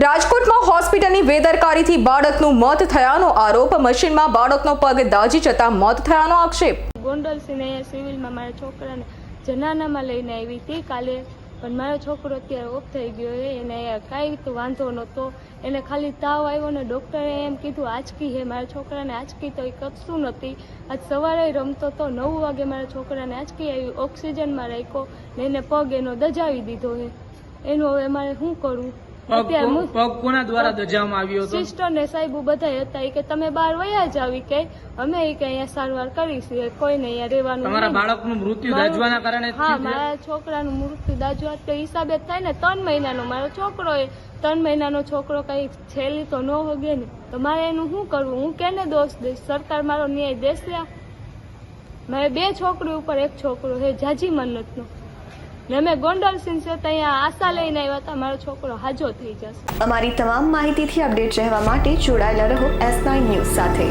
રાજકોટમાં હોસ્પિટલની બેદરકારીથી બાળકનું મોત થયાનો આરોપ, મશીનમાં બાળકનો પગ દાજી જતા મોત થયાનો આક્ષેપ. ગોંડલ સિને સિવિલમાં મારા છોકરાને જનાનામાં લઈને આવી હતી કાલે, પણ મારો છોકરો અત્યારે ઓફ થઈ ગયો છે, એને કાંઈ તો વાંધો નહોતો. એને ખાલી તાવ આવ્યો ને ડૉક્ટરે એમ કીધું, આંચકી હે, મારા છોકરાને આંચકી તો એ કશું નથી. આજ સવારે રમતો તો નવ વાગે મારા છોકરાને આંચકી આવી, ઓક્સિજનમાં રાખ્યો ને એને પગ એનો દજાવી દીધો છે. એનું હવે મારે શું કરવું? પગ કોના દ્વારા દજાવવામાં આવ્યો હતો? સિસ્ટર ને સાહેબ બધા હતા. કે તમે બહાર વયા જ કે અમે કે અહીંયા સારવાર કરીશું. કોઈને અહીંયા રહેવાનું તમારા બાળકનું મૃત્યુ દાજવાના કારણે હા મારા છોકરાનું મૃત્યુ દાજવા તો હિસાબે જ થાય ને ત્રણ મહિનાનો. મારો છોકરો એ ત્રણ મહિનાનો છોકરો કઈ છેલ્લી તો ન હોગે ને. તો મારે એનું શું કરવું? હું કેને દોષ દઈશ? સરકાર મારો ન્યાય દેશે? મારે બે છોકરી ઉપર એક છોકરો હે જાજી મન્નતનો ને અમે છે ત્યાં આશા લઈને આવ્યા હતા. મારો છોકરો હાજો થઈ જશે. અમારી તમામ માહિતીથી અપડેટ રહેવા માટે જોડાયેલા રહો એસ નાઇન ન્યૂઝ સાથે.